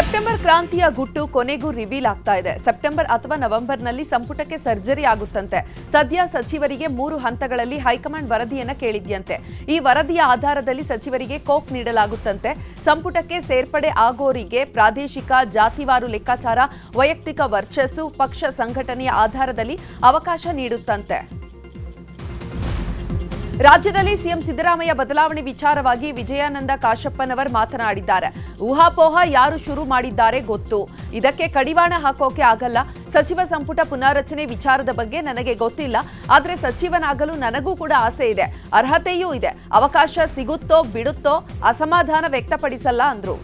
September ಕ್ರಾಂತಿಯ ಗುಟ್ಟು ಕೊನೆಗೂ ರಿವೀಲ್ ಆಗ್ತಾ ಇದೆ. ಸೆಪ್ಟೆಂಬರ್ ಅಥವಾ ನವೆಂಬರ್ನಲ್ಲಿ ಸಂಪುಟಕ್ಕೆ ಸರ್ಜರಿ ಆಗುತ್ತಂತೆ. ಸದ್ಯ ಸಚಿವರಿಗೆ ಮೂರು ಹಂತಗಳಲ್ಲಿ ಹೈಕಮಾಂಡ್ ವರದಿಯನ್ನ ಕೇಳಿದ್ಯಂತೆ. ಈ ವರದಿಯ ಆಧಾರದಲ್ಲಿ ಸಚಿವರಿಗೆ ಕೋಕ್ ನೀಡಲಾಗುತ್ತಂತೆ. ಸಂಪುಟಕ್ಕೆ ಸೇರ್ಪಡೆ ಆಗೋರಿಗೆ ಪ್ರಾದೇಶಿಕ, ಜಾತಿವಾರು ಲೆಕ್ಕಾಚಾರ, ವೈಯಕ್ತಿಕ ವರ್ಚಸ್ಸು, ಪಕ್ಷ ಸಂಘಟನೆಯ ಆಧಾರದಲ್ಲಿ ಅವಕಾಶ ನೀಡುತ್ತಂತೆ. ರಾಜ್ಯದಲ್ಲಿ ಸಿಎಂ ಸಿದ್ದರಾಮಯ್ಯ ಬದಲಾವಣೆ ವಿಚಾರವಾಗಿ ವಿಜಯಾನಂದ ಕಾಶಪ್ಪನವರ್ ಮಾತನಾಡಿದ್ದಾರೆ. ಊಹಾಪೋಹ ಯಾರು ಶುರು ಮಾಡಿದ್ದಾರೆ ಗೊತ್ತು. ಇದಕ್ಕೆ ಕಡಿವಾಣ ಹಾಕೋಕೆ ಆಗಲ್ಲ. ಸಚಿವ ಸಂಪುಟ ಪುನಾರಚನೆ ವಿಚಾರದ ಬಗ್ಗೆ ನನಗೆ ಗೊತ್ತಿಲ್ಲ. ಆದರೆ ಸಚಿವನಾಗಲು ನನಗೂ ಕೂಡ ಆಸೆ ಇದೆ. ಅರ್ಹತೆಯೂ ಇದೆ. ಅವಕಾಶ ಸಿಗುತ್ತೋ ಬಿಡುತ್ತೋ ಅಸಮಾಧಾನ ವ್ಯಕ್ತಪಡಿಸಲ್ಲ ಅಂದ್ರು.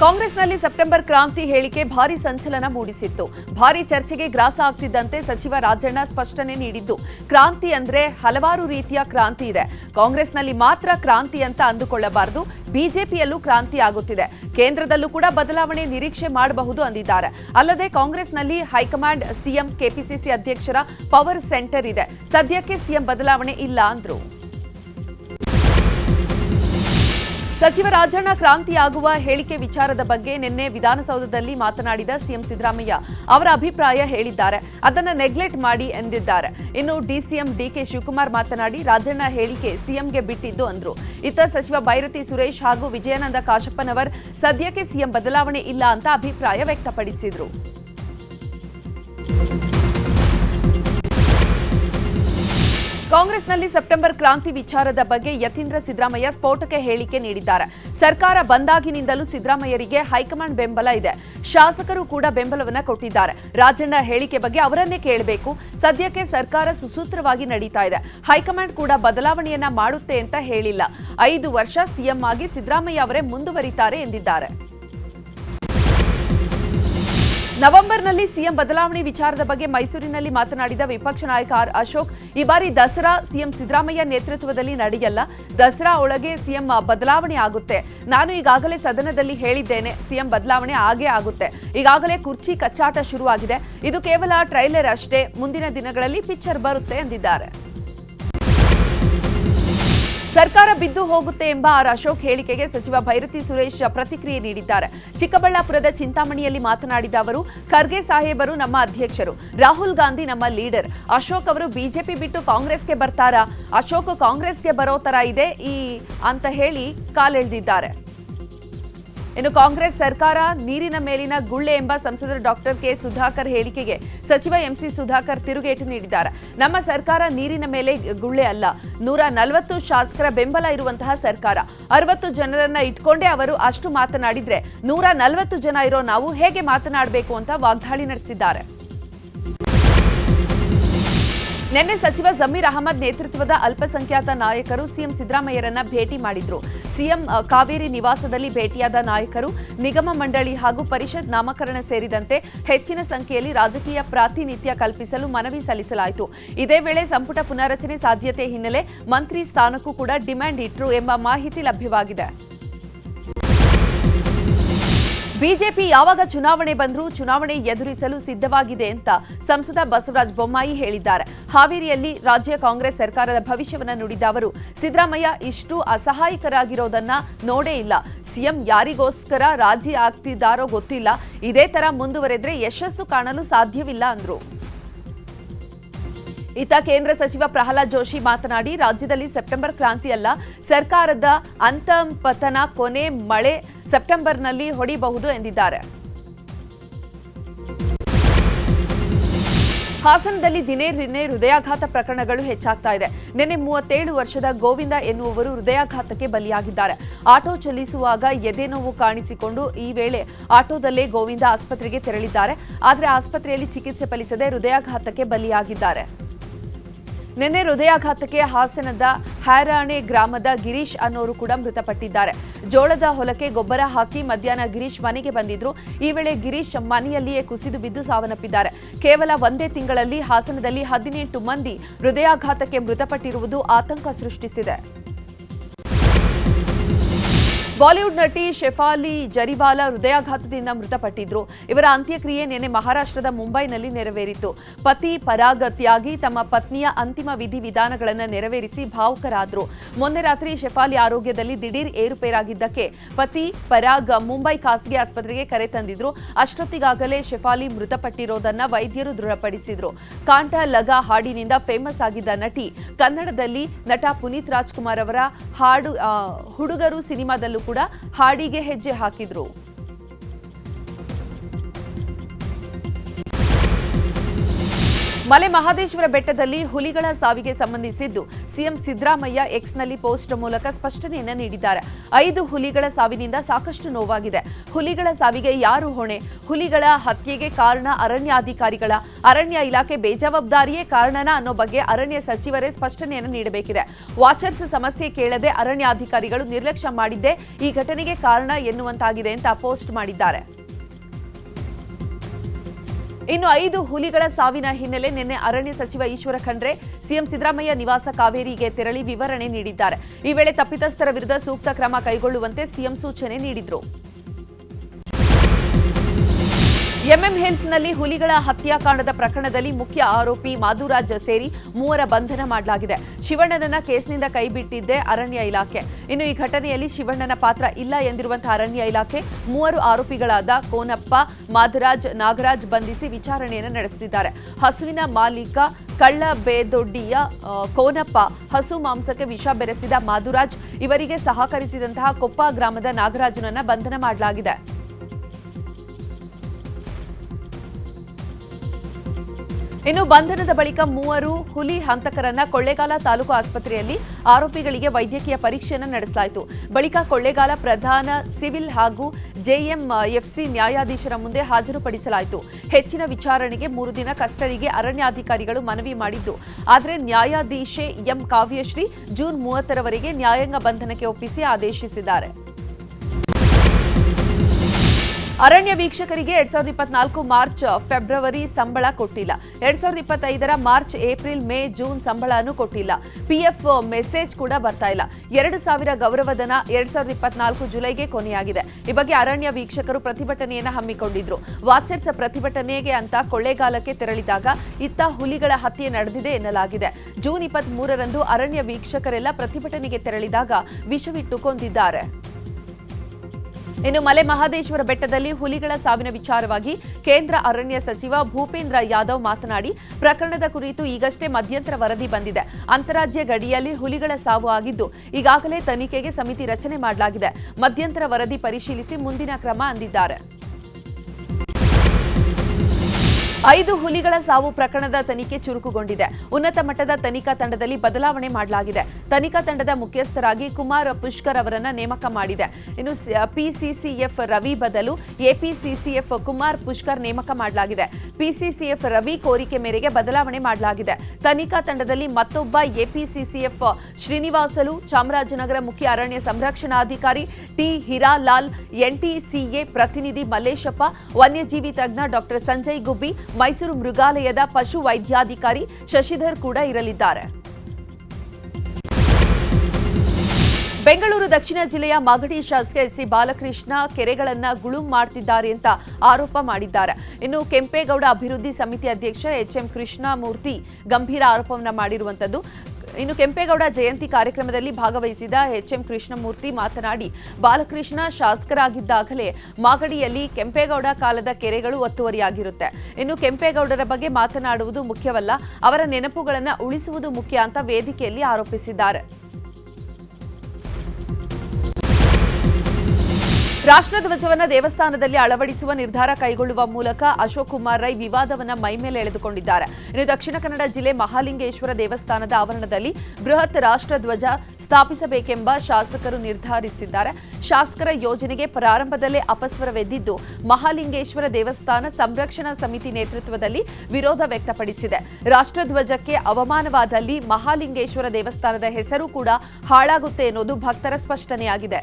ಕಾಂಗ್ರೆಸ್ನಲ್ಲಿ ಸೆಪ್ಟೆಂಬರ್ ಕ್ರಾಂತಿ ಹೇಳಿಕೆ ಭಾರಿ ಸಂಚಲನ ಮೂಡಿಸಿತ್ತು. ಭಾರಿ ಚರ್ಚೆಗೆ ಗ್ರಾಸ ಆಗ್ತಿದ್ದಂತೆ ಸಚಿವ ರಾಜಣ್ಣ ಸ್ಪಷ್ಟನೆ ನೀಡಿದ್ದು, ಕ್ರಾಂತಿ ಅಂದ್ರೆ ಹಲವಾರು ರೀತಿಯ ಕ್ರಾಂತಿ ಇದೆ. ಕಾಂಗ್ರೆಸ್ನಲ್ಲಿ ಮಾತ್ರ ಕ್ರಾಂತಿ ಅಂತ ಅಂದುಕೊಳ್ಳಬಾರದು, ಬಿಜೆಪಿಯಲ್ಲೂ ಕ್ರಾಂತಿ ಆಗುತ್ತಿದೆ. ಕೇಂದ್ರದಲ್ಲೂ ಕೂಡ ಬದಲಾವಣೆ ನಿರೀಕ್ಷೆ ಮಾಡಬಹುದು ಅಂದಿದ್ದಾರೆ. ಅಲ್ಲದೆ ಕಾಂಗ್ರೆಸ್ನಲ್ಲಿ ಹೈಕಮಾಂಡ್ ಸಿಎಂ ಕೆಪಿಸಿಸಿ ಅಧ್ಯಕ್ಷರ ಪವರ್ ಸೆಂಟರ್ ಇದೆ. ಸದ್ಯಕ್ಕೆ ಸಿಎಂ ಬದಲಾವಣೆ ಇಲ್ಲ ಅಂದ್ರು. ಸಚಿವ ರಾಜಣ್ಣ ಕ್ರಾಂತಿಯಾಗುವ ಹೇಳಿಕೆ ವಿಚಾರದ ಬಗ್ಗೆ ನಿನ್ನೆ ವಿಧಾನಸೌಧದಲ್ಲಿ ಮಾತನಾಡಿದ ಸಿಎಂ ಸಿದ್ದರಾಮಯ್ಯ ಅವರ ಅಭಿಪ್ರಾಯ ಹೇಳಿದ್ದಾರೆ. ಅದನ್ನು ನೆಗ್ಲೆಕ್ಟ್ ಮಾಡಿ ಎಂದಿದ್ದಾರೆ. ಇನ್ನು ಡಿಸಿಎಂ ಡಿಕೆ ಶಿವಕುಮಾರ್ ಮಾತನಾಡಿ, ರಾಜಣ್ಣ ಹೇಳಿಕೆ ಸಿಎಂಗೆ ಬಿಟ್ಟಿದ್ದು ಅಂದ್ರು. ಇತ್ತ ಸಚಿವ ಬೈರತಿ ಸುರೇಶ್ ಹಾಗೂ ವಿಜಯಾನಂದ ಕಾಶಪ್ಪನವರ್ ಸದ್ಯಕ್ಕೆ ಸಿಎಂ ಬದಲಾವಣೆ ಇಲ್ಲ ಅಂತ ಅಭಿಪ್ರಾಯ ವ್ಯಕ್ತಪಡಿಸಿದ್ರು. ಕಾಂಗ್ರೆಸ್ನಲ್ಲಿ ಸೆಪ್ಟೆಂಬರ್ ಕ್ರಾಂತಿ ವಿಚಾರದ ಬಗ್ಗೆ ಯತೀಂದ್ರ ಸಿದ್ದರಾಮಯ್ಯ ಸ್ಫೋಟಕ ಹೇಳಿಕೆ ನೀಡಿದ್ದಾರೆ. ಸರ್ಕಾರ ಬಂದಾಗಿನಿಂದಲೂ ಸಿದ್ದರಾಮಯ್ಯರಿಗೆ ಹೈಕಮಾಂಡ್ ಬೆಂಬಲ ಇದೆ. ಶಾಸಕರು ಕೂಡ ಬೆಂಬಲವನ್ನ ಕೊಟ್ಟಿದ್ದಾರೆ. ರಾಜಣ್ಣ ಹೇಳಿಕೆ ಬಗ್ಗೆ ಅವರನ್ನೇ ಕೇಳಬೇಕು. ಸದ್ಯಕ್ಕೆ ಸರ್ಕಾರ ಸುಸೂತ್ರವಾಗಿ ನಡೀತಾ ಇದೆ. ಹೈಕಮಾಂಡ್ ಕೂಡ ಬದಲಾವಣೆಯನ್ನ ಮಾಡುತ್ತೆ ಅಂತ ಹೇಳಿಲ್ಲ. ಐದು ವರ್ಷ ಸಿಎಂ ಆಗಿ ಸಿದ್ದರಾಮಯ್ಯ ಅವರೇ ಮುಂದುವರಿತಾರೆ ಎಂದಿದ್ದಾರೆ. ನವೆಂಬರ್ನಲ್ಲಿ ಸಿಎಂ ಬದಲಾವಣೆ ವಿಚಾರದ ಬಗ್ಗೆ ಮೈಸೂರಿನಲ್ಲಿ ಮಾತನಾಡಿದ ವಿಪಕ್ಷ ನಾಯಕ ಆರ್ ಅಶೋಕ್, ಈ ಬಾರಿ ದಸರಾ ಸಿಎಂ ಸಿದ್ದರಾಮಯ್ಯ ನೇತೃತ್ವದಲ್ಲಿ ನಡೆಯಲ್ಲ, ದಸರಾ ಒಳಗೆ ಸಿಎಂ ಬದಲಾವಣೆ ಆಗುತ್ತೆ. ನಾನು ಈಗಾಗಲೇ ಸದನದಲ್ಲಿ ಹೇಳಿದ್ದೇನೆ, ಸಿಎಂ ಬದಲಾವಣೆ ಆಗೇ ಆಗುತ್ತೆ. ಈಗಾಗಲೇ ಕುರ್ಚಿ ಕಚ್ಚಾಟ ಶುರುವಾಗಿದೆ. ಇದು ಕೇವಲ ಟ್ರೈಲರ್ ಅಷ್ಟೇ, ಮುಂದಿನ ದಿನಗಳಲ್ಲಿ ಪಿಕ್ಚರ್ ಬರುತ್ತೆ ಎಂದಿದ್ದಾರೆ. ಸರ್ಕಾರ ಬಿದ್ದು ಹೋಗುತ್ತೆ ಎಂಬ ಆರ್ ಅಶೋಕ್ ಹೇಳಿಕೆಗೆ ಸಚಿವ ಭೈರತಿ ಸುರೇಶ್ ಪ್ರತಿಕ್ರಿಯೆ ನೀಡಿದ್ದಾರೆ. ಚಿಕ್ಕಬಳ್ಳಾಪುರದ ಚಿಂತಾಮಣಿಯಲ್ಲಿ ಮಾತನಾಡಿದ ಅವರು, ಖರ್ಗೆ ಸಾಹೇಬರು ನಮ್ಮ ಅಧ್ಯಕ್ಷರು, ರಾಹುಲ್ ಗಾಂಧಿ ನಮ್ಮ ಲೀಡರ್. ಅಶೋಕ್ ಅವರು ಬಿಜೆಪಿ ಬಿಟ್ಟು ಕಾಂಗ್ರೆಸ್ಗೆ ಬರ್ತಾರಾ? ಅಶೋಕ್ ಕಾಂಗ್ರೆಸ್ಗೆ ಬರೋ ತರ ಇದೆ ಈ ಅಂತ ಹೇಳಿ ಕಾಲೆಳೆದಿದ್ದಾರೆ. ಇನ್ನು ಕಾಂಗ್ರೆಸ್ ಸರ್ಕಾರ ನೀರಿನ ಮೇಲಿನ ಗುಳ್ಳೆ ಎಂಬ ಸಂಸದರು ಡಾಕ್ಟರ್ ಕೆ ಸುಧಾಕರ್ ಹೇಳಿಕೆಗೆ ಸಚಿವ ಎಂಸಿ ಸುಧಾಕರ್ ತಿರುಗೇಟು ನೀಡಿದ್ದಾರೆ. ನಮ್ಮ ಸರ್ಕಾರ ನೀರಿನ ಮೇಲೆ ಗುಳ್ಳೆ ಅಲ್ಲ. ನೂರ ನಲವತ್ತು ಶಾಸಕರ ಬೆಂಬಲ ಇರುವಂತಹ ಸರ್ಕಾರ. ಅರವತ್ತು ಜನರನ್ನ ಇಟ್ಕೊಂಡೇ ಅವರು ಅಷ್ಟು ಮಾತನಾಡಿದ್ರೆ ನೂರ ನಲವತ್ತು ಜನ ಇರೋ ನಾವು ಹೇಗೆ ಮಾತನಾಡಬೇಕು ಅಂತ ವಾಗ್ದಾಳಿ ನಡೆಸಿದ್ದಾರೆ. ನಿನ್ನೆ ಸಚಿವ ಜಮೀರ್ ಅಹಮದ್ ನೇತೃತ್ವದ ಅಲ್ಪಸಂಖ್ಯಾತ ನಾಯಕರು ಸಿಎಂ ಸಿದ್ದರಾಮಯ್ಯರನ್ನ ಭೇಟಿ ಮಾಡಿದ್ರು. ಸಿಎಂ ಕಾವೇರಿ ನಿವಾಸದಲ್ಲಿ ಭೇಟಿಯಾದ ನಾಯಕರು ನಿಗಮ ಮಂಡಳಿ ಹಾಗೂ ಪರಿಷತ್ ನಾಮಕರಣ ಸೇರಿದಂತೆ ಹೆಚ್ಚಿನ ಸಂಖ್ಯೆಯಲ್ಲಿ ರಾಜಕೀಯ ಪ್ರಾತಿನಿಧ್ಯ ಕಲ್ಪಿಸಲು ಮನವಿ ಸಲ್ಲಿಸಲಾಯಿತು. ಇದೇ ವೇಳೆ ಸಂಪುಟ ಪುನಾರಚನೆ ಸಾಧ್ಯತೆ ಹಿನ್ನೆಲೆ ಮಂತ್ರಿ ಸ್ಥಾನಕ್ಕೂ ಕೂಡ ಡಿಮ್ಯಾಂಡ್ ಇಟ್ರು ಎಂಬ ಮಾಹಿತಿ ಲಭ್ಯವಾಗಿದೆ. ಬಿಜೆಪಿ ಯಾವಾಗ ಚುನಾವಣೆ ಬಂದರೂ ಚುನಾವಣೆ ಎದುರಿಸಲು ಸಿದ್ಧವಾಗಿದೆ ಅಂತ ಸಂಸದ ಬಸವರಾಜ ಬೊಮ್ಮಾಯಿ ಹೇಳಿದ್ದಾರೆ. ಹಾವೇರಿಯಲ್ಲಿ ರಾಜ್ಯ ಕಾಂಗ್ರೆಸ್ ಸರ್ಕಾರದ ಭವಿಷ್ಯವನ್ನು ನುಡಿದ ಅವರು, ಸಿದ್ದರಾಮಯ್ಯ ಇಷ್ಟು ಅಸಹಾಯಕರಾಗಿರೋದನ್ನ ನೋಡೇ ಇಲ್ಲ. ಸಿಎಂ ಯಾರಿಗೋಸ್ಕರ ರಾಜಿ ಆಗ್ತಿದ್ದಾರೋ ಗೊತ್ತಿಲ್ಲ. ಇದೇ ತರ ಮುಂದುವರೆದ್ರೆ ಯಶಸ್ಸು ಕಾಣಲು ಸಾಧ್ಯವಿಲ್ಲ ಅಂದ್ರು. ಇತ್ತ ಕೇಂದ್ರ ಸಚಿವ ಪ್ರಹ್ಲಾದ್ ಜೋಶಿ ಮಾತನಾಡಿ, ರಾಜ್ಯದಲ್ಲಿ ಸೆಪ್ಟೆಂಬರ್ ಕ್ರಾಂತಿ ಅಲ್ಲ ಸರ್ಕಾರದ ಅಂತಃಪತನ ಕೊನೆ ಮಳೆ ಸೆಪ್ಟೆಂಬರ್ನಲ್ಲಿ ಹೊಡಿಬಹುದು ಎಂದಿದ್ದಾರೆ. ಹಾಸನದಲ್ಲಿ ದಿನೇ ದಿನೇ ಹೃದಯಾಘಾತ ಪ್ರಕರಣಗಳು ಹೆಚ್ಚಾಗ್ತಾ ಇದೆ. ನಿನ್ನೆ ಮೂವತ್ತೇಳು ವರ್ಷದ ಗೋವಿಂದ ಎನ್ನುವವರು ಹೃದಯಾಘಾತಕ್ಕೆ ಬಲಿಯಾಗಿದ್ದಾರೆ. ಆಟೋ ಚಲಿಸುವಾಗ ಎದೆ ನೋವು ಕಾಣಿಸಿಕೊಂಡು ಈ ವೇಳೆ ಆಟೋದಲ್ಲೇ ಗೋವಿಂದ ಆಸ್ಪತ್ರೆಗೆ ತೆರಳಿದ್ದಾರೆ. ಆದರೆ ಆಸ್ಪತ್ರೆಯಲ್ಲಿ ಚಿಕಿತ್ಸೆ ಫಲಿಸದೆ ಹೃದಯಾಘಾತಕ್ಕೆ ಬಲಿಯಾಗಿದ್ದಾರೆ. ನಿನ್ನೆ ಹೃದಯಾಘಾತಕ್ಕೆ ಹಾಸನದ ಹ್ಯಾರಾಣೆ ಗ್ರಾಮದ ಗಿರೀಶ್ ಅನ್ನೋರು ಕೂಡ ಮೃತಪಟ್ಟಿದ್ದಾರೆ. ಜೋಳದ ಹೊಲಕ್ಕೆ ಗೊಬ್ಬರ ಹಾಕಿ ಮಧ್ಯಾಹ್ನ ಗಿರೀಶ್ ಮನೆಗೆ ಬಂದಿದ್ರು. ಈ ವೇಳೆ ಗಿರೀಶ್ ಮನೆಯಲ್ಲಿಯೇ ಕುಸಿದು ಬಿದ್ದು ಸಾವನ್ನಪ್ಪಿದ್ದಾರೆ. ಕೇವಲ ಒಂದೇ ತಿಂಗಳಲ್ಲಿ ಹಾಸನದಲ್ಲಿ ಹದಿನೆಂಟು ಮಂದಿ ಹೃದಯಾಘಾತಕ್ಕೆ ಮೃತಪಟ್ಟಿರುವುದು ಆತಂಕ ಸೃಷ್ಟಿಸಿದೆ. ಬಾಲಿವುಡ್ ನಟಿ ಶೆಫಾಲಿ ಜರಿವಾಲಾ ಹೃದಯಾಘಾತದಿಂದ ಮೃತಪಟ್ಟಿದ್ರು. ಇವರ ಅಂತ್ಯಕ್ರಿಯೆ ನಿನ್ನೆ ಮಹಾರಾಷ್ಟ್ರದ ಮುಂಬೈನಲ್ಲಿ ನೆರವೇರಿತು. ಪತಿ ಪರಾಗತಿಯಾಗಿ ತಮ್ಮ ಪತ್ನಿಯ ಅಂತಿಮ ವಿಧಿವಿಧಾನಗಳನ್ನು ನೆರವೇರಿಸಿ ಭಾವುಕರಾದ್ರು. ಮೊನ್ನೆ ರಾತ್ರಿ ಶೆಫಾಲಿ ಆರೋಗ್ಯದಲ್ಲಿ ದಿಢೀರ್ ಏರುಪೇರಾಗಿದ್ದಕ್ಕೆ ಪತಿ ಪರಾಗ್ ಮುಂಬೈ ಖಾಸಗಿ ಆಸ್ಪತ್ರೆಗೆ ಕರೆ ತಂದಿದ್ರು. ಅಷ್ಟೊತ್ತಿಗಾಗಲೇ ಶೆಫಾಲಿ ಮೃತಪಟ್ಟಿರೋದನ್ನ ವೈದ್ಯರು ದೃಢಪಡಿಸಿದ್ರು. ಕಾಂಟ ಲಗ ಹಾಡಿನಿಂದ ಫೇಮಸ್ ಆಗಿದ್ದ ನಟಿ ಕನ್ನಡದಲ್ಲಿ ನಟ ಪುನೀತ್ ರಾಜ್ಕುಮಾರ್ ಅವರ ಹಾಡು ಹುಡುಗರು ಸಿನಿಮಾದಲ್ಲೂ ಕೂಡ ಹಾಡಿಗೆ ಹೆಜ್ಜೆ ಹಾಕಿದ್ರು. ಮಲೆ ಮಹದೇಶ್ವರ ಬೆಟ್ಟದಲ್ಲಿ ಹುಲಿಗಳ ಸಾವಿಗೆ ಸಂಬಂಧಿಸಿದ್ದು ಸಿಎಂ ಸಿದ್ದರಾಮಯ್ಯ ಎಕ್ಸ್ನಲ್ಲಿ ಪೋಸ್ಟ್ ಮೂಲಕ ಸ್ಪಷ್ಟನೆಯನ್ನ ನೀಡಿದ್ದಾರೆ. ಐದು ಹುಲಿಗಳ ಸಾವಿನಿಂದ ಸಾಕಷ್ಟು ನೋವಾಗಿದೆ. ಹುಲಿಗಳ ಸಾವಿಗೆ ಯಾರು ಹೊಣೆ? ಹುಲಿಗಳ ಹತ್ಯೆಗೆ ಕಾರಣ ಅರಣ್ಯಾಧಿಕಾರಿಗಳ. ಅರಣ್ಯ ಇಲಾಖೆ ಬೇಜವಾಬ್ದಾರಿಯೇ ಕಾರಣನ ಅನ್ನೋ ಬಗ್ಗೆ ಅರಣ್ಯ ಸಚಿವರೇ ಸ್ಪಷ್ಟನೆಯನ್ನು ನೀಡಬೇಕಿದೆ. ವಾಚರ್ಸ್ ಸಮಸ್ಯೆ ಕೇಳದೆ ಅರಣ್ಯಾಧಿಕಾರಿಗಳು ನಿರ್ಲಕ್ಷ್ಯ ಮಾಡಿದ್ದೇ ಈ ಘಟನೆಗೆ ಕಾರಣ ಎನ್ನುವಂತಾಗಿದೆ ಅಂತ ಪೋಸ್ಟ್ ಮಾಡಿದ್ದಾರೆ. ಇನ್ನು ಐದು ಹುಲಿಗಳ ಸಾವಿನ ಹಿನ್ನೆಲೆ ನಿನ್ನೆ ಅರಣ್ಯ ಸಚಿವ ಈಶ್ವರ ಖಂಡ್ರೆ, ಸಿಎಂ ಸಿದ್ದರಾಮಯ್ಯ ನಿವಾಸ ಕಾವೇರಿಗೆ ತೆರಳಿ ವಿವರಣೆ ನೀಡಿದ್ದಾರೆ. ಈ ವೇಳೆ ತಪ್ಪಿತಸ್ಥರ ವಿರುದ್ಧ ಸೂಕ್ತ ಕ್ರಮ ಕೈಗೊಳ್ಳುವಂತೆ ಸಿಎಂ ಸೂಚನೆ ನೀಡಿದ್ರು. ಎಂಎಂ ಹಿಲ್ಸ್ನಲ್ಲಿ ಹುಲಿಗಳ ಹತ್ಯಾಕಾಂಡದ ಪ್ರಕರಣದಲ್ಲಿ ಮುಖ್ಯ ಆರೋಪಿ ಮಾಧುರಾಜ್ ಸೇರಿ ಮೂವರ ಬಂಧನ ಮಾಡಲಾಗಿದೆ. ಶಿವಣ್ಣನ ಕೇಸ್ನಿಂದ ಕೈಬಿಟ್ಟಿದ್ದೆ ಅರಣ್ಯ ಇಲಾಖೆ. ಇನ್ನು ಈ ಘಟನೆಯಲ್ಲಿ ಶಿವಣ್ಣನ ಪಾತ್ರ ಇಲ್ಲ ಎಂದಿರುವಂತಹ ಅರಣ್ಯ ಇಲಾಖೆ ಮೂವರು ಆರೋಪಿಗಳಾದ ಕೋನಪ್ಪ, ಮಾಧುರಾಜ್, ನಾಗರಾಜ್ ಬಂಧಿಸಿ ವಿಚಾರಣೆಯನ್ನು ನಡೆಸುತ್ತಿದ್ದಾರೆ. ಹಸುವಿನ ಮಾಲೀಕ ಕಳ್ಳ ಬೇದೊಡ್ಡಿಯ ಕೋನಪ್ಪ ಹಸು ಮಾಂಸಕ್ಕೆ ವಿಷ ಬೆರೆಸಿದ ಮಾಧುರಾಜ್ ಇವರಿಗೆ ಸಹಕರಿಸಿದಂತಹ ಕೊಪ್ಪ ಗ್ರಾಮದ ನಾಗರಾಜನನ್ನ ಬಂಧನ ಮಾಡಲಾಗಿದೆ. ಇನ್ನು ಬಂಧನದ ಬಳಿಕ ಮೂವರು ಹುಲಿ ಹಂತಕರನ್ನ ಕೊಳ್ಳೇಗಾಲ ತಾಲೂಕು ಆಸ್ಪತ್ರೆಯಲ್ಲಿ ಆರೋಪಿಗಳಿಗೆ ವೈದ್ಯಕೀಯ ಪರೀಕ್ಷೆಯನ್ನು ನಡೆಸಲಾಯಿತು. ಬಳಿಕ ಕೊಳ್ಳೇಗಾಲ ಪ್ರಧಾನ ಸಿವಿಲ್ ಹಾಗೂ ಜೆಎಂಎಫ್ಸಿ ನ್ಯಾಯಾಧೀಶರ ಮುಂದೆ ಹಾಜರುಪಡಿಸಲಾಯಿತು. ಹೆಚ್ಚಿನ ವಿಚಾರಣೆಗೆ ಮೂರು ದಿನ ಕಸ್ಟಡಿಗೆ ಅರಣ್ಯಾಧಿಕಾರಿಗಳು ಮನವಿ ಮಾಡಿದ್ದು. ಆದರೆ ನ್ಯಾಯಾಧೀಶೆ ಎಂ ಕಾವ್ಯಶ್ರೀ ಜೂನ್ ಮೂವತ್ತರವರೆಗೆ ನ್ಯಾಯಾಂಗ ಬಂಧನಕ್ಕೆ ಒಪ್ಪಿಸಿ ಆದೇಶಿಸಿದ್ದಾರೆ. ಅರಣ್ಯ ವೀಕ್ಷಕರಿಗೆ ಎರಡ್ ಸಾವಿರದ ಇಪ್ಪತ್ನಾಲ್ಕು ಮಾರ್ಚ್, ಫೆಬ್ರವರಿ ಸಂಬಳ ಕೊಟ್ಟಿಲ್ಲ. ಎರಡ್ ಸಾವಿರದ ಇಪ್ಪತ್ತೈದರ ಮಾರ್ಚ್, ಏಪ್ರಿಲ್, ಮೇ, ಜೂನ್ ಸಂಬಳನೂ ಕೊಟ್ಟಿಲ್ಲ. ಪಿಎಫ್ ಮೆಸೇಜ್ ಕೂಡ ಬರ್ತಾ ಇಲ್ಲ. ಎರಡು ಸಾವಿರ ಗೌರವಧನ ಎರಡ್ ಸಾವಿರದ ಇಪ್ಪತ್ನಾಲ್ಕು ಜುಲೈಗೆ ಕೊನೆಯಾಗಿದೆ. ಈ ಬಗ್ಗೆ ಅರಣ್ಯ ವೀಕ್ಷಕರು ಪ್ರತಿಭಟನೆಯನ್ನು ಹಮ್ಮಿಕೊಂಡಿದ್ರು. ವಾಚರ್ಸ್ ಪ್ರತಿಭಟನೆಗೆ ಅಂತ ಕೊಳ್ಳೇಗಾಲಕ್ಕೆ ತೆರಳಿದಾಗ ಇತ್ತ ಹುಲಿಗಳ ಹತ್ಯೆ ನಡೆದಿದೆ ಎನ್ನಲಾಗಿದೆ. ಜೂನ್ ಇಪ್ಪತ್ತ್ ಮೂರರಂದು ಅರಣ್ಯ ವೀಕ್ಷಕರೆಲ್ಲ ಪ್ರತಿಭಟನೆಗೆ ತೆರಳಿದಾಗ ವಿಷವಿಟ್ಟು ಕೊಂದಿದ್ದಾರೆ ಇನ್ನು ಮಲೆ ಮಹದೇಶ್ವರ ಬೆಟ್ಟದಲ್ಲಿ ಹುಲಿಗಳ ಸಾವಿನ ವಿಚಾರವಾಗಿ ಕೇಂದ್ರ ಅರಣ್ಯ ಸಚಿವ ಭೂಪೇಂದ್ರ ಯಾದವ್ ಮಾತನಾಡಿ, ಪ್ರಕರಣದ ಕುರಿತು ಈಗಷ್ಟೇ ಮಧ್ಯಂತರ ವರದಿ ಬಂದಿದೆ. ಅಂತಾರಾಜ್ಯ ಗಡಿಯಲ್ಲಿ ಹುಲಿಗಳ ಸಾವು ಆಗಿದ್ದು, ಈಗಾಗಲೇ ತನಿಖೆಗೆ ಸಮಿತಿ ರಚನೆ ಮಾಡಲಾಗಿದೆ. ಮಧ್ಯಂತರ ವರದಿ ಪರಿಶೀಲಿಸಿ ಮುಂದಿನ ಕ್ರಮ ಅಂದಿದ್ದಾರೆ. ಐದು ಹುಲಿಗಳ ಸಾವು ಪ್ರಕರಣದ ತನಿಖೆ ಚುರುಕುಗೊಂಡಿದೆ. ಉನ್ನತ ಮಟ್ಟದ ತನಿಖಾ ತಂಡದಲ್ಲಿ ಬದಲಾವಣೆ ಮಾಡಲಾಗಿದೆ. ತನಿಖಾ ತಂಡದ ಮುಖ್ಯಸ್ಥರಾಗಿ ಕುಮಾರ್ ಪುಷ್ಕರ್ ಅವರನ್ನ ನೇಮಕ ಮಾಡಿದೆ. ಇನ್ನು ಪಿಸಿಸಿಎಫ್ ರವಿ ಬದಲು ಎಪಿಸಿಸಿಎಫ್ ಕುಮಾರ್ ಪುಷ್ಕರ್ ನೇಮಕ ಮಾಡಲಾಗಿದೆ. ಪಿಸಿಸಿಎಫ್ ರವಿ ಕೋರಿಕೆ ಮೇರೆಗೆ ಬದಲಾವಣೆ ಮಾಡಲಾಗಿದೆ. ತನಿಖಾ ತಂಡದಲ್ಲಿ ಮತ್ತೊಬ್ಬ ಎಪಿಸಿಸಿಎಫ್ ಶ್ರೀನಿವಾಸಲು ಚಾಮರಾಜನಗರ ಮುಖ್ಯ ಅರಣ್ಯ ಸಂರಕ್ಷಣಾಧಿಕಾರಿ ಟಿ ಹಿರಾಲಾಲ್ ಎನ್ಟಿಸಿಎ ಪ್ರತಿನಿಧಿ ಮಲ್ಲೇಶಪ್ಪ, ವನ್ಯಜೀವಿ ತಜ್ಞ ಡಾಕ್ಟರ್ ಸಂಜಯ್ ಗುಬ್ಬಿ ಮೈಸೂರು ಮೃಗಾಲಯದ ಪಶು ವೈದ್ಯಾಧಿಕಾರಿ ಶಶಿಧರ್ ಕೂಡ ಇರಲಿದ್ದಾರೆ. ಬೆಂಗಳೂರು ದಕ್ಷಿಣ ಜಿಲ್ಲೆಯ ಮಾಗಡಿ ಶಾಸಕ ಎಸ್ಸಿ ಬಾಲಕೃಷ್ಣ ಕೆರೆಗಳನ್ನು ಗುಳುಂ ಮಾಡ್ತಿದ್ದಾರೆ ಅಂತ ಆರೋಪ ಮಾಡಿದ್ದಾರೆ. ಇನ್ನು ಕೆಂಪೇಗೌಡ ಅಭಿವೃದ್ಧಿ ಸಮಿತಿ ಅಧ್ಯಕ್ಷ ಎಚ್ ಎಂ ಕೃಷ್ಣಮೂರ್ತಿ ಗಂಭೀರ ಆರೋಪವನ್ನ ಮಾಡಿರುವಂತದ್ದು. ಇನ್ನು ಕೆಂಪೇಗೌಡ ಜಯಂತಿ ಕಾರ್ಯಕ್ರಮದಲ್ಲಿ ಭಾಗವಹಿಸಿದ ಎಚ್ಎಂ ಕೃಷ್ಣಮೂರ್ತಿ ಮಾತನಾಡಿ, ಬಾಲಕೃಷ್ಣ ಶಾಸಕರಾಗಿದ್ದಾಗಲೇ ಮಾಗಡಿಯಲ್ಲಿ ಕೆಂಪೇಗೌಡ ಕಾಲದ ಕೆರೆಗಳು ಒತ್ತುವರಿಯಾಗಿರುತ್ತೆ. ಇನ್ನು ಕೆಂಪೇಗೌಡರ ಬಗ್ಗೆ ಮಾತನಾಡುವುದು ಮುಖ್ಯವಲ್ಲ, ಅವರ ನೆನಪುಗಳನ್ನು ಉಳಿಸುವುದು ಮುಖ್ಯ ಅಂತ ವೇದಿಕೆಯಲ್ಲಿ ಆರೋಪಿಸಿದ್ದಾರೆ. ರಾಷ್ಟ್ರಧ್ವಜವನ್ನ ದೇವಸ್ಥಾನದಲ್ಲಿ ಅಳವಡಿಸುವ ನಿರ್ಧಾರ ಕೈಗೊಳ್ಳುವ ಮೂಲಕ ಅಶೋಕ್ ಕುಮಾರ್ ರೈ ವಿವಾದವನ್ನ ಮೈಮೇಲೆ ಎಳೆದುಕೊಂಡಿದ್ದಾರೆ. ಇನ್ನು ದಕ್ಷಿಣ ಕನ್ನಡ ಜಿಲ್ಲೆ ಮಹಾಲಿಂಗೇಶ್ವರ ದೇವಸ್ಥಾನದ ಆವರಣದಲ್ಲಿ ಬೃಹತ್ ರಾಷ್ಟ್ರಧ್ವಜ ಸ್ಥಾಪಿಸಬೇಕೆಂಬ ಶಾಸಕರು ನಿರ್ಧರಿಸಿದ್ದಾರೆ. ಶಾಸಕರ ಯೋಜನೆಗೆ ಪ್ರಾರಂಭದಲ್ಲೇ ಅಪಸ್ವರವೆದ್ದಿದ್ದು, ಮಹಾಲಿಂಗೇಶ್ವರ ದೇವಸ್ಥಾನ ಸಂರಕ್ಷಣಾ ಸಮಿತಿ ನೇತೃತ್ವದಲ್ಲಿ ವಿರೋಧ ವ್ಯಕ್ತಪಡಿಸಿದೆ. ರಾಷ್ಟ್ರಧ್ವಜಕ್ಕೆ ಅವಮಾನವಾದಲ್ಲಿ ಮಹಾಲಿಂಗೇಶ್ವರ ದೇವಸ್ಥಾನದ ಹೆಸರು ಕೂಡ ಹಾಳಾಗುತ್ತೆ ಎನ್ನುವುದು ಭಕ್ತರ ಸ್ಪಷ್ಟನೆಯಾಗಿದೆ.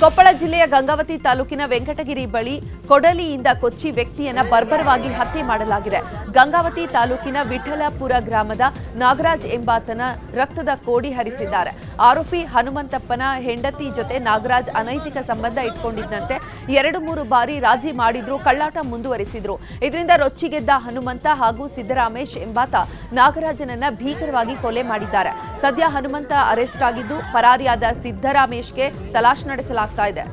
ಕೊಪ್ಪಳ ಜಿಲ್ಲೆಯ ಗಂಗಾವತಿ ತಾಲೂಕಿನ ವೆಂಕಟಗಿರಿ ಬಳಿ ಕೊಡಲಿಯಿಂದ ಕೊಚ್ಚಿ ವ್ಯಕ್ತಿಯನ್ನ ಬರ್ಬರವಾಗಿ ಹತ್ಯೆ ಮಾಡಲಾಗಿದೆ. ಗಂಗಾವತಿ ತಾಲೂಕಿನ ವಿಠಲಪುರ ಗ್ರಾಮದ ನಾಗರಾಜ್ ಎಂಬಾತನ ರಕ್ತದ ಕೋಡಿ ಹರಿಸಿದ್ದಾರೆ. ಆರೋಪಿ ಹನುಮಂತಪ್ಪನ ಹೆಂಡತಿ ಜೊತೆ ನಾಗರಾಜ್ ಅನೈತಿಕ ಸಂಬಂಧ ಇಟ್ಕೊಂಡಿದ್ದಂತೆ ಎರಡು ಮೂರು ಬಾರಿ ರಾಜಿ ಮಾಡಿದ್ರು, ಕಳ್ಳಾಟ ಮುಂದುವರಿಸಿದ್ರು. ಇದರಿಂದ ರೊಚ್ಚಿಗೆದ್ದ ಹನುಮಂತ ಹಾಗೂ ಸಿದ್ದರಾಮೇಶ್ ಎಂಬಾತ ನಾಗರಾಜನನ್ನ ಭೀಕರವಾಗಿ ಕೊಲೆ ಮಾಡಿದ್ದಾರೆ. ಸದ್ಯ ಹನುಮಂತ ಅರೆಸ್ಟ್ ಆಗಿದ್ದು ಪರಾರಿಯಾದ ಸಿದ್ದರಾಮೇಶ್ಗೆ ತಲಾಶ್ ನಡೆಸಲಾಗ್ತಾ ಇದೆ.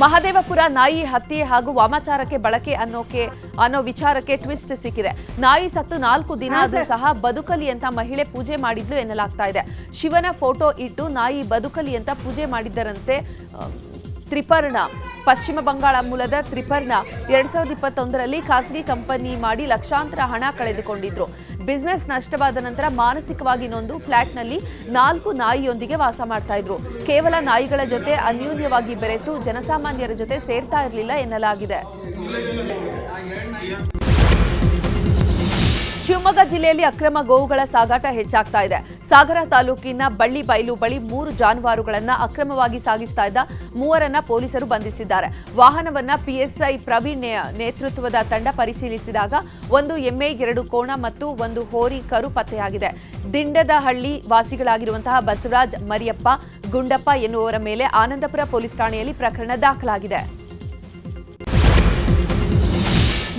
ಮಹದೇವಪುರ ನಾಯಿ ಹತ್ಯೆ ಹಾಗೂ ವಾಮಾಚಾರಕ್ಕೆ ಬಳಕೆ ಅನ್ನೋಕೆ ಅನ್ನೋ ವಿಚಾರಕ್ಕೆ ಟ್ವಿಸ್ಟ್ ಸಿಕ್ಕಿದೆ. ನಾಯಿ ಸತ್ತು ನಾಲ್ಕು ದಿನ ಆದರೂ ಸಹ ಬದುಕಲಿ ಅಂತ ಮಹಿಳೆ ಪೂಜೆ ಮಾಡಿದ್ಲು ಎನ್ನಲಾಗ್ತಾ ಇದೆ. ಶಿವನ ಫೋಟೋ ಇಟ್ಟು ನಾಯಿ ಬದುಕಲಿ ಅಂತ ಪೂಜೆ ಮಾಡಿದ್ದರಂತೆ ತ್ರಿಪರ್ಣ. ಪಶ್ಚಿಮ ಬಂಗಾಳ ಮೂಲದ ತ್ರಿಪರ್ಣ ಎರಡ್ ಸಾವಿರದ ಇಪ್ಪತ್ತೊಂದರಲ್ಲಿ ಖಾಸಗಿ ಕಂಪನಿ ಮಾಡಿ ಲಕ್ಷಾಂತರ ಹಣ ಕಳೆದುಕೊಂಡಿದ್ರು. ಬಿಸ್ನೆಸ್ ನಷ್ಟವಾದ ನಂತರ ಮಾನಸಿಕವಾಗಿ ನೊಂದು ಫ್ಲಾಟ್ನಲ್ಲಿ ನಾಲ್ಕು ನಾಯಿಯೊಂದಿಗೆ ವಾಸ ಮಾಡ್ತಾ ಇದ್ರು. ಕೇವಲ ನಾಯಿಗಳ ಜೊತೆ ಅನ್ಯೂನ್ಯವಾಗಿ ಬೆರೆತು ಜನಸಾಮಾನ್ಯರ ಜೊತೆ ಸೇರ್ತಾ ಇರಲಿಲ್ಲ ಎನ್ನಲಾಗಿದೆ. ಶಿವಮೊಗ್ಗ ಜಿಲ್ಲೆಯಲ್ಲಿ ಅಕ್ರಮ ಗೋವುಗಳ ಸಾಗಾಟ ಹೆಚ್ಚಾಗ್ತಾ ಇದೆ. ಸಾಗರ ತಾಲೂಕಿನ ಬಳ್ಳಿ ಬೈಲು ಬಳಿ ಮೂರು ಜಾನುವಾರುಗಳನ್ನ ಅಕ್ರಮವಾಗಿ ಸಾಗಿಸ್ತಾ ಇದ್ದ ಮೂವರನ್ನ ಪೊಲೀಸರು ಬಂಧಿಸಿದ್ದಾರೆ. ವಾಹನವನ್ನ ಪಿಎಸ್ಐ ಪ್ರವೀಣ್ ನೇತೃತ್ವದ ತಂಡ ಪರಿಶೀಲಿಸಿದಾಗ ಒಂದು ಎಮ್ಮೆ ಎರಡು ಕೋಣ ಮತ್ತು ಒಂದು ಹೋರಿ ಕರು ಪತ್ತೆಯಾಗಿದೆ. ದಿಂಡದಹಳ್ಳಿ ವಾಸಿಗಳಾಗಿರುವಂತಹ ಬಸವರಾಜ್ ಮರಿಯಪ್ಪ, ಗುಂಡಪ್ಪ ಎನ್ನುವರ ಮೇಲೆ ಆನಂದಪುರ ಪೊಲೀಸ್ ಠಾಣೆಯಲ್ಲಿ ಪ್ರಕರಣ ದಾಖಲಾಗಿದೆ.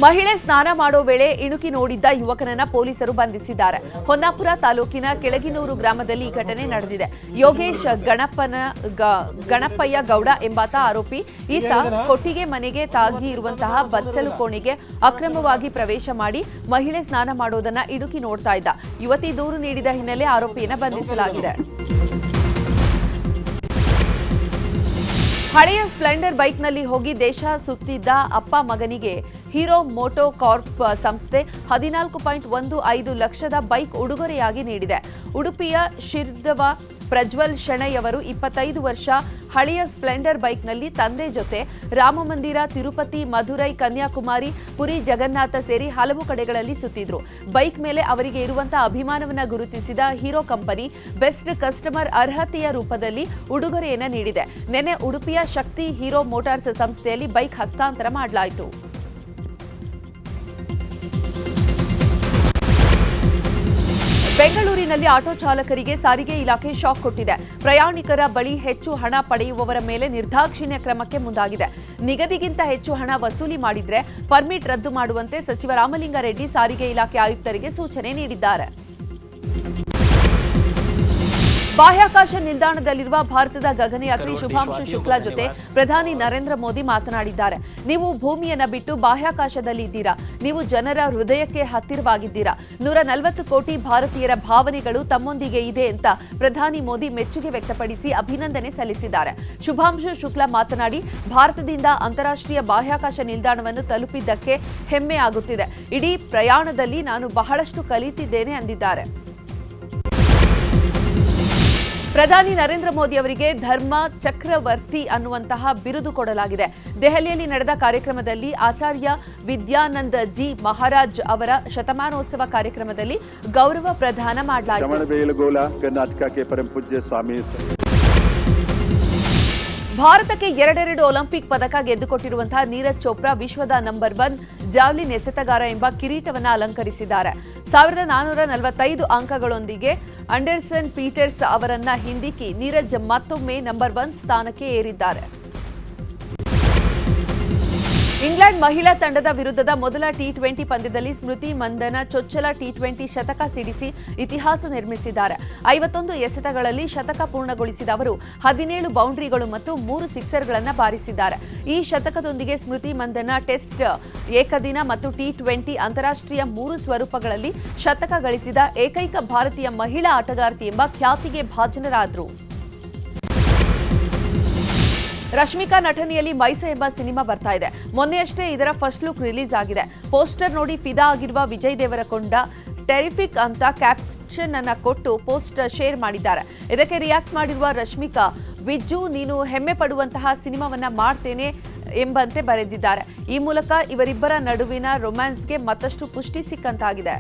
ಮಹಿಳೆ ಸ್ನಾನ ಮಾಡೋ ವೇಳೆ ಇಣುಕಿ ನೋಡಿದ್ದ ಯುವಕನನ್ನ ಪೊಲೀಸರು ಬಂಧಿಸಿದ್ದಾರೆ. ಹೊನ್ನಾಪುರ ತಾಲೂಕಿನ ಕೆಳಗಿನೂರು ಗ್ರಾಮದಲ್ಲಿ ಈ ಘಟನೆ ನಡೆದಿದೆ. ಯೋಗೇಶ್ ಗಣಪನ ಗಣಪಯ್ಯ ಗೌಡ ಎಂಬಾತ ಆರೋಪಿ, ಈತ ಕೊಟ್ಟಿಗೆ ಮನೆಗೆ ತಾಗಿ ಇರುವಂತಹ ಬಚ್ಚಲು ಕೋಣೆಗೆ ಅಕ್ರಮವಾಗಿ ಪ್ರವೇಶ ಮಾಡಿ ಮಹಿಳೆ ಸ್ನಾನ ಮಾಡೋದನ್ನ ಇಣುಕಿ ನೋಡ್ತಾ ಇದ್ದ. ಯುವತಿ ದೂರು ನೀಡಿದ ಹಿನ್ನೆಲೆ ಆರೋಪಿಯನ್ನ ಬಂಧಿಸಲಾಗಿದೆ. ಹಳೆಯ ಸ್ಪ್ಲೆಂಡರ್ ಬೈಕ್ನಲ್ಲಿ ಹೋಗಿ ದೇಶ ಸುತ್ತಿದ್ದ ಅಪ್ಪ ಮಗನಿಗೆ ಹೀರೋ ಮೋಟೋ ಕಾರ್ಪ್ ಸಂಸ್ಥೆ ಹದಿನಾಲ್ಕು ಪಾಯಿಂಟ್ ಒಂದು ಐದು ಲಕ್ಷದ ಬೈಕ್ ಉಡುಗೊರೆಯಾಗಿ ನೀಡಿದೆ. ಉಡುಪಿಯ ಶಿರ್ದವ ಪ್ರಜ್ವಲ್ ಶೆಣೈ ಅವರು ಇಪ್ಪತ್ತೈದು ವರ್ಷ ಹಳೆಯ ಸ್ಪ್ಲೆಂಡರ್ ಬೈಕ್ನಲ್ಲಿ ತಂದೆ ಜೊತೆ ರಾಮಮಂದಿರ, ತಿರುಪತಿ, ಮಧುರೈ, ಕನ್ಯಾಕುಮಾರಿ, ಪುರಿ ಜಗನ್ನಾಥ ಸೇರಿ ಹಲವು ಕಡೆಗಳಲ್ಲಿ ಸುತ್ತಿದ್ರು. ಬೈಕ್ ಮೇಲೆ ಅವರಿಗೆ ಇರುವಂತಹ ಅಭಿಮಾನವನ್ನು ಗುರುತಿಸಿದ ಹೀರೋ ಕಂಪನಿ ಬೆಸ್ಟ್ ಕಸ್ಟಮರ್ ಅರ್ಹತೆಯ ರೂಪದಲ್ಲಿ ಉಡುಗೊರೆಯನ್ನು ನೀಡಿದೆ. ನಿನ್ನೆ ಉಡುಪಿಯ ಶಕ್ತಿ ಹೀರೋ ಮೋಟಾರ್ಸ್ ಸಂಸ್ಥೆಯಲ್ಲಿ ಬೈಕ್ ಹಸ್ತಾಂತರ ಮಾಡಲಾಯಿತು. ಬೆಂಗಳೂರಿನಲ್ಲಿ ಆಟೋ ಚಾಲಕರಿಗೆ ಸಾರಿಗೆ ಇಲಾಖೆ ಶಾಕ್ ಕೊಟ್ಟಿದೆ. ಪ್ರಯಾಣಿಕರ ಬಳಿ ಹೆಚ್ಚು ಹಣ ಪಡೆಯುವವರ ಮೇಲೆ ನಿರ್ದಾಕ್ಷಿಣ್ಯ ಕ್ರಮಕ್ಕೆ ಮುಂದಾಗಿದೆ. ನಿಗದಿಗಿಂತ ಹೆಚ್ಚು ಹಣ ವಸೂಲಿ ಮಾಡಿದ್ರೆ ಪರ್ಮಿಟ್ ರದ್ದು ಮಾಡುವಂತೆ ಸಚಿವ ರಾಮಲಿಂಗಾರೆಡ್ಡಿ ಸಾರಿಗೆ ಇಲಾಖೆ ಆಯುಕ್ತರಿಗೆ ಸೂಚನೆ ನೀಡಿದ್ದಾರೆ. ಬಾಹ್ಯಾಕಾಶ ನಿಲ್ದಾಣದಲ್ಲಿರುವ ಭಾರತದ ಗಗನಯಾತ್ರಿ ಶುಭಾಂಶು ಶುಕ್ಲಾ ಜೊತೆ ಪ್ರಧಾನಿ ನರೇಂದ್ರ ಮೋದಿ ಮಾತನಾಡಿದ್ದಾರೆ. ನೀವು ಭೂಮಿಯನ್ನ ಬಿಟ್ಟು ಬಾಹ್ಯಾಕಾಶದಲ್ಲಿ ಇದ್ದೀರಾ? ನೀವು ಜನರ ಹೃದಯಕ್ಕೆ ಹತ್ತಿರವಾಗಿದ್ದೀರಾ? ನೂರ ನಲವತ್ತು ಕೋಟಿ ಭಾರತೀಯರ ಭಾವನೆಗಳು ತಮ್ಮೊಂದಿಗೆ ಇದೆ ಅಂತ ಪ್ರಧಾನಿ ಮೋದಿ ಮೆಚ್ಚುಗೆ ವ್ಯಕ್ತಪಡಿಸಿ ಅಭಿನಂದನೆ ಸಲ್ಲಿಸಿದ್ದಾರೆ. ಶುಭಾಂಶು ಶುಕ್ಲಾ ಮಾತನಾಡಿ ಭಾರತದಿಂದ ಅಂತಾರಾಷ್ಟ್ರೀಯ ಬಾಹ್ಯಾಕಾಶ ನಿಲ್ದಾಣವನ್ನು ತಲುಪಿದ್ದಕ್ಕೆ ಹೆಮ್ಮೆ ಆಗುತ್ತಿದೆ. ಇಡೀ ಪ್ರಯಾಣದಲ್ಲಿ ನಾನು ಬಹಳಷ್ಟು ಕಲಿತಿದ್ದೇನೆ ಅಂದಿದ್ದಾರೆ. ಪ್ರಧಾನಿ ನರೇಂದ್ರ ಮೋದಿ ಅವರಿಗೆ ಧರ್ಮ, ಚಕ್ರವರ್ತಿ ಅನ್ನುವಂತಹ ಬಿರುದು ಕೊಡಲಾಗಿದೆ. ದೆಹಲಿಯಲ್ಲಿ ನಡೆದ ಕಾರ್ಯಕ್ರಮದಲ್ಲಿ ಆಚಾರ್ಯ ವಿದ್ಯಾನಂದ ಜಿ ಮಹಾರಾಜ್ ಅವರ ಶತಮಾನೋತ್ಸವ ಕಾರ್ಯಕ್ರಮದಲ್ಲಿ ಗೌರವ ಪ್ರದಾನ ಮಾಡಲಾಯಿತು. ಭಾರತಕ್ಕೆ ಎರಡೆರಡು ಒಲಿಂಪಿಕ್ ಪದಕ ಗೆದ್ದುಕೊಟ್ಟಿರುವಂತಹ ನೀರಜ್ ಚೋಪ್ರಾ ವಿಶ್ವದ ನಂಬರ್ ಒನ್ ಜಾವ್ಲಿನ್ ಎಸೆತಗಾರ ಎಂಬ ಕಿರೀಟವನ್ನು ಅಲಂಕರಿಸಿದ್ದಾರೆ. ಸಾವಿರದ ನಾನ್ನೂರ ನಲವತ್ತೈದು ಅಂಕಗಳೊಂದಿಗೆ ಅಂಡರ್ಸನ್ ಪೀಟರ್ಸ್ ಅವರನ್ನ ಹಿಂದಿಕ್ಕಿ ನೀರಜ್ ಮತ್ತೊಮ್ಮೆ ನಂಬರ್ ಒನ್ ಸ್ಥಾನಕ್ಕೆ ಏರಿದ್ದಾರೆ. ಇಂಗ್ಲೆಂಡ್ ಮಹಿಳಾ ತಂಡದ ವಿರುದ್ಧದ ಮೊದಲ ಟಿ ಟ್ವೆಂಟಿ ಪಂದ್ಯದಲ್ಲಿ ಸ್ಮೃತಿ ಮಂದನ ಚೊಚ್ಚಲ ಟಿ ಟ್ವೆಂಟಿ ಶತಕ ಸಿಡಿಸಿ ಇತಿಹಾಸ ನಿರ್ಮಿಸಿದ್ದಾರೆ. ಐವತ್ತೊಂದು ಎಸೆತಗಳಲ್ಲಿ ಶತಕ ಪೂರ್ಣಗೊಳಿಸಿದ ಅವರು ಹದಿನೇಳು ಬೌಂಡ್ರಿಗಳು ಮತ್ತು ಮೂರು ಸಿಕ್ಸರ್ಗಳನ್ನು ಬಾರಿಸಿದ್ದಾರೆ. ಈ ಶತಕದೊಂದಿಗೆ ಸ್ಮೃತಿ ಮಂದನ ಟೆಸ್ಟ್, ಏಕದಿನ ಮತ್ತು ಟಿ ಟ್ವೆಂಟಿ ಅಂತಾರಾಷ್ಟ್ರೀಯ ಮೂರು ಸ್ವರೂಪಗಳಲ್ಲಿ ಶತಕ ಗಳಿಸಿದ ಏಕೈಕ ಭಾರತೀಯ ಮಹಿಳಾ ಆಟಗಾರ್ತಿ ಎಂಬ ಖ್ಯಾತಿಗೆ ಭಾಜನರಾದರು. ರಶ್ಮಿಕಾ ನಟನೆಯಲ್ಲಿ ಮೈಸ ಎಂಬ ಸಿನಿಮಾ ಬರ್ತಾ ಇದೆ. ಮೊನ್ನೆಯಷ್ಟೇ ಇದರ ಫಸ್ಟ್ ಲುಕ್ ರಿಲೀಸ್ ಆಗಿದೆ. ಪೋಸ್ಟರ್ ನೋಡಿ ಫಿದಾ ಆಗಿರುವ ವಿಜಯ್ ದೇವರಕೊಂಡ ಟೆರಿಫಿಕ್ ಅಂತ ಕ್ಯಾಪ್ಷನ್ ಅನ್ನ ಕೊಟ್ಟು ಪೋಸ್ಟರ್ ಶೇರ್ ಮಾಡಿದ್ದಾರೆ. ಇದಕ್ಕೆ ರಿಯಾಕ್ಟ್ ಮಾಡಿರುವ ರಶ್ಮಿಕಾ, ವಿಜ್ಜು, ನೀನು ಹೆಮ್ಮೆ ಪಡುವಂತಹ ಸಿನಿಮಾವನ್ನ ಮಾಡ್ತೇನೆ ಎಂಬಂತೆ ಬರೆದಿದ್ದಾರೆ. ಈ ಮೂಲಕ ಇವರಿಬ್ಬರ ನಡುವಿನ ರೊಮ್ಯಾನ್ಸ್ಗೆ ಮತ್ತಷ್ಟು ಪುಷ್ಟಿ ಸಿಕ್ಕಂತಾಗಿದೆ.